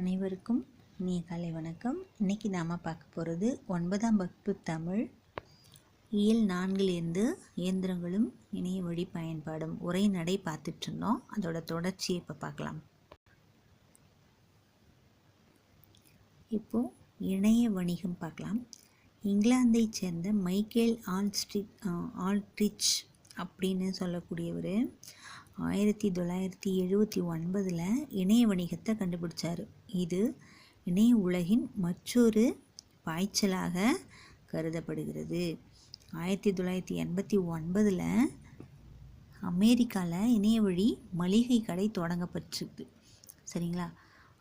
அனைவருக்கும் இனிய காலை வணக்கம். இன்றைக்கி நாம் பார்க்க போகிறது ஒன்பதாம் வகுப்பு தமிழ் இயல் நான்கிலிருந்து இயந்திரங்களும் இணைய வழி பயன்பாடும் உரை நடை பார்த்துட்ருந்தோம் அதோட தொடர்ச்சியை இப்போ பார்க்கலாம். இப்போது இணைய வணிகம் பார்க்கலாம். இங்கிலாந்தைச் சேர்ந்த மைக்கேல் ஆல்ஸ்ட்ரி ஆல்ட்ரிச் அப்படின்னு சொல்லக்கூடியவர். ஆயிரத்தி தொள்ளாயிரத்தி எழுபத்தி ஒன்பதில் இணைய வணிகத்தை கண்டுபிடிச்சார். இது இணைய உலகின் மற்றொரு பாய்ச்சலாக கருதப்படுகிறது. ஆயிரத்தி தொள்ளாயிரத்தி எண்பத்தி ஒன்பதில் அமெரிக்காவில் இணைய வழி மளிகை கடை தொடங்கப்பட்டிருக்கு. சரிங்களா?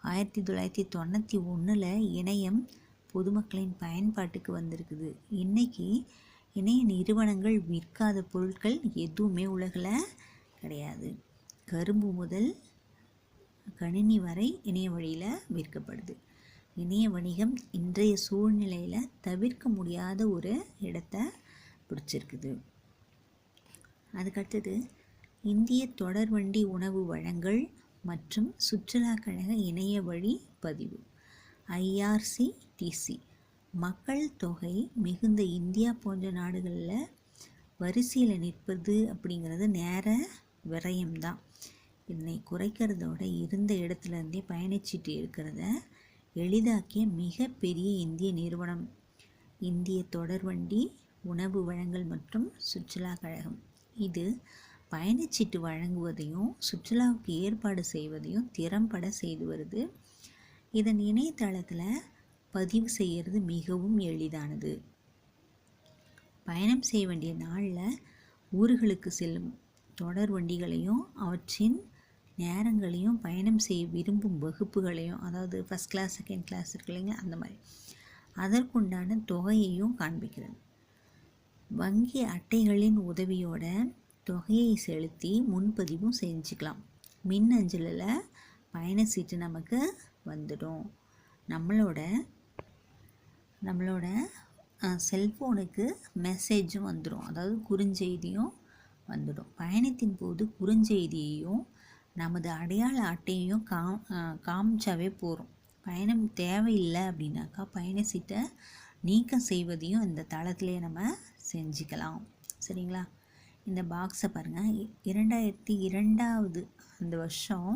ஆயிரத்தி தொள்ளாயிரத்தி தொண்ணூற்றி ஒன்றில் இணையம் பொதுமக்களின் பயன்பாட்டுக்கு வந்திருக்குது. இன்றைக்கி இணைய நிறுவனங்கள் விற்காத பொருட்கள் எதுவுமே உலகில் கிடையாது. கரும்பு முதல் கணினி வரை இணைய வழியில் விற்கப்படுது. இணைய வணிகம் இன்றைய சூழ்நிலையில் தவிர்க்க முடியாத ஒரு இடத்தை பிடிச்சிருக்குது. அதுக்கடுத்தது இந்திய தொடர்வண்டி உணவு வழங்கல் மற்றும் சுற்றுலா கழக இணைய வழி பதிவு ஐஆர்சிடிசி மக்கள் தொகை மிகுந்த இந்தியா போன்ற நாடுகளில் வரிசையில் நிற்பது அப்படிங்கிறது நேர விரயம்தான் இதனை குறைக்கிறதோட இருந்த இடத்துலேருந்தே பயணிச்சிட்டு இருக்கிறத எளிதாக்கிய மிகப்பெரிய இந்திய நிறுவனம். இந்திய தொடர்வண்டி உணவு வழங்கல் மற்றும் சுற்றுலா கழகம். இது பயணச்சீட்டு வழங்குவதையும் சுற்றுலாவுக்கு ஏற்பாடு செய்வதையும் திறம்பட செய்து வருது. இதன் இணையதளத்தில் பதிவு செய்கிறது மிகவும் எளிதானது. பயணம் செய்ய வேண்டிய நாளில் ஊர்களுக்கு செல்லும். தொடர் வண்டிகளையும் அவற்றின் நேரங்களையும் பயணம் செய்ய விரும்பும் வகுப்புகளையும் அதாவது ஃபஸ்ட் கிளாஸ் செகண்ட் கிளாஸ் இருக்கு இல்லைங்களா அந்த மாதிரி. அதற்குண்டான தொகையையும் காண்பிக்கிறது வங்கி அட்டைகளின் உதவியோட தொகையை செலுத்தி முன்பதிவும் செஞ்சுக்கலாம். மின்னஞ்சலில் பயண சீட்டு நமக்கு வந்துடும். நம்மளோட நம்மளோட செல்ஃபோனுக்கு மெசேஜும் வந்துடும் அதாவது குறுஞ்செய்தியும் வந்துடும். பயணத்தின் போது குறுஞ்செய்தியையும் நமது அடையாள அட்டையையும் கா காமிச்சாவே போகிறோம் பயணம் தேவையில்லை அப்படின்னாக்கா பயண சீட்டை நீக்கம் செய்வதையும் இந்த தளத்திலே நம்ம செஞ்சுக்கலாம். சரிங்களா? இந்த பாக்ஸை பாருங்கள் இரண்டாயிரத்தி இரண்டாவது அந்த வருஷம்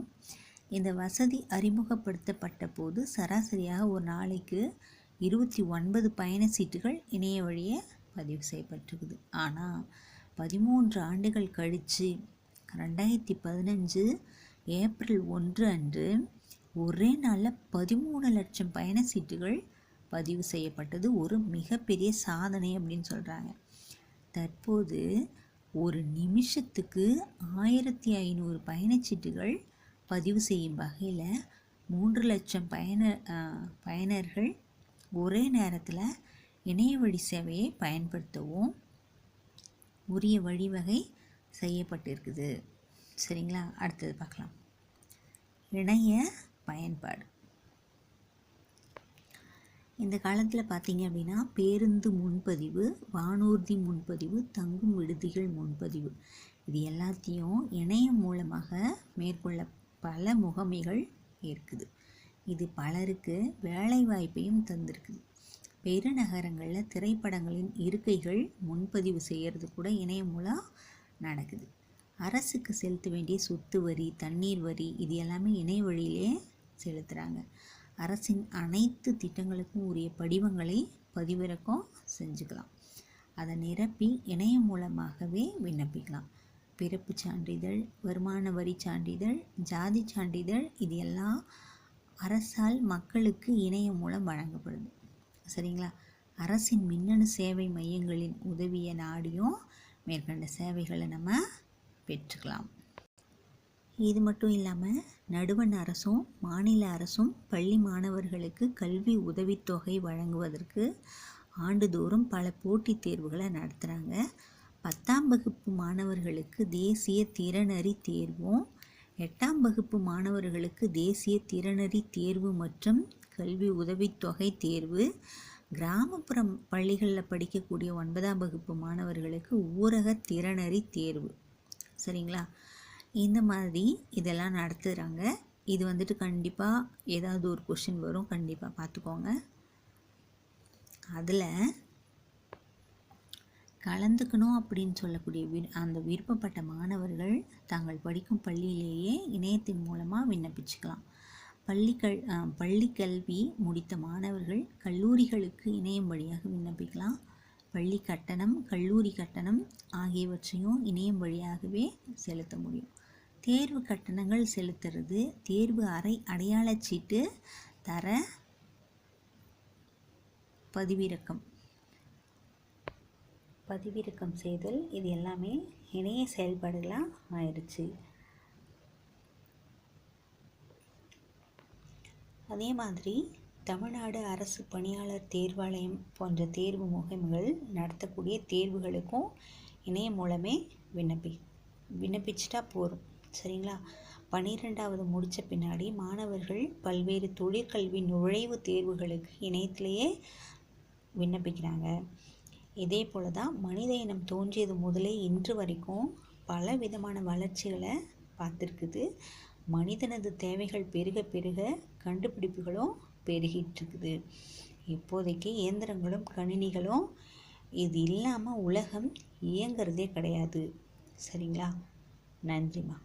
இந்த வசதி அறிமுகப்படுத்தப்பட்ட போது சராசரியாக ஒரு நாளைக்கு இருபத்தி ஒன்பது பயண சீட்டுகள் இணைய வழியே பதிவு செய்யப்பட்டிருக்குது. ஆனால் பதிமூன்று ஆண்டுகள் கழித்து ரெண்டாயிரத்தி பதினஞ்சு ஏப்ரல் ஒன்று அன்று ஒரே நாளில் பதிமூணு லட்சம் பயண சீட்டுகள் பதிவு செய்யப்பட்டது. ஒரு மிகப்பெரிய சாதனை அப்படின்னு சொல்கிறாங்க தற்போது ஒரு நிமிஷத்துக்கு ஆயிரத்தி ஐநூறு பயணச்சீட்டுகள் பதிவு செய்யும் வகையில் மூன்று லட்சம் பயண பயனர்கள் ஒரே நேரத்தில் இணைய வழி சேவையை பயன்படுத்தவும் உரிய வழிவகை செய்யப்பட்டிருக்குது. சரிங்களா? அடுத்தது பார்க்கலாம். இணைய பயன்பாடு. இந்த காலத்தில் பார்த்தீங்க அப்படின்னா பேருந்து முன்பதிவு வானூர்தி முன்பதிவு தங்கும் விடுதிகள் முன்பதிவு. இது எல்லாத்தையும் இணையம் மூலமாக மேற்கொள்ள பல முகமைகள் இருக்குது. இது பலருக்கு வேலை வாய்ப்பையும் தந்திருக்குது. பெருநகரங்களில் திரைப்படங்களின் இருக்கைகள் முன்பதிவு செய்கிறது கூட இணையம் மூலம் நடக்குது. அரசுக்கு செலுத்த வேண்டிய சொத்து வரி தண்ணீர் வரி இது எல்லாமே இணைய வழியிலே செலுத்துகிறாங்க அரசின் அனைத்து திட்டங்களுக்கும் உரிய படிவங்களை பதிவிறக்கம் செஞ்சுக்கலாம். அதை நிரப்பி இணையம் மூலமாகவே விண்ணப்பிக்கலாம். பிறப்பு சான்றிதழ் வருமான வரி சான்றிதழ் ஜாதி சான்றிதழ் இது எல்லாம் அரசால் மக்களுக்கு இணையம் மூலம் வழங்கப்படுது. சரிங்களா? அரசின் மின்னணு சேவை மையங்களின் உதவியை நாடியும் மேற்கண்ட சேவைகளை நம்ம பெற்றுக்கலாம். இது மட்டும் இல்லாமல் நடுவண் அரசும் மாநில அரசும் பள்ளி மாணவர்களுக்கு கல்வி உதவித்தொகை வழங்குவதற்கு ஆண்டுதோறும் பல போட்டித் தேர்வுகளை நடத்துகிறாங்க பத்தாம் வகுப்பு மாணவர்களுக்கு தேசிய திறனறி தேர்வும் எட்டாம் வகுப்பு மாணவர்களுக்கு தேசிய திறனறி தேர்வு மற்றும் கல்வி உதவித்தொகை தேர்வு. கிராமப்புற பள்ளிகளில் படிக்கக்கூடிய ஒன்பதாம் வகுப்பு மாணவர்களுக்கு ஊரக திறனறி தேர்வு. சரிங்களா? இந்த மாதிரி இதெல்லாம் நடத்துகிறாங்க இது வந்துட்டு கண்டிப்பாக ஏதாவது ஒரு கொஷின் வரும். கண்டிப்பாக பார்த்துக்கோங்க. அதில் கலந்துக்கணும் அப்படின்னு சொல்லக்கூடிய வி அந்த விருப்பப்பட்ட மாணவர்கள் தாங்கள் படிக்கும் பள்ளியிலேயே இணையத்தின் மூலமாக விண்ணப்பிச்சுக்கலாம். பள்ளி கல் பள்ளி கல்வி முடித்த மாணவர்கள் கல்லூரிகளுக்கு இணையம் வழியாக விண்ணப்பிக்கலாம். பள்ளி கட்டணம் கல்லூரி கட்டணம் ஆகியவற்றையும் இணையம் வழியாகவே செலுத்த முடியும். தேர்வு கட்டணங்கள் செலுத்துறது தேர்வு அறை அடையாள சீட்டு தர பதிவிறக்கம். பதிவிறக்கம் செய்தல் இது எல்லாமே இணைய செயல்பாடுகளாக ஆயிடுச்சு அதே மாதிரி தமிழ்நாடு அரசு பணியாளர் தேர்வாலயம் போன்ற தேர்வு முகமைகள் நடத்தக்கூடிய தேர்வுகளுக்கும் இணையம் மூலமே விண்ணப்பி விண்ணப்பிச்சிட்டா போதும். சரிங்களா? பன்னிரெண்டாவது முடித்த பின்னாடி மாணவர்கள் பல்வேறு தொழிற்கல்வி நுழைவுத் தேர்வுகளுக்கு இணையத்திலேயே விண்ணப்பிக்கிறாங்க. இதே போல தான் மனித இனம் தோன்றியது முதலே இன்று வரைக்கும் பல விதமான வளர்ச்சிகளை பார்த்துருக்குது. மனிதனது தேவைகள் பெருக பெருக கண்டுபிடிப்புகளும் பெருகிட்டு இருக்குது இப்போதைக்கு இயந்திரங்களும் கணினிகளும் இது இல்லாமல் உலகம் இயங்கிறதே கிடையாது. சரிங்களா? நன்றிம்மா.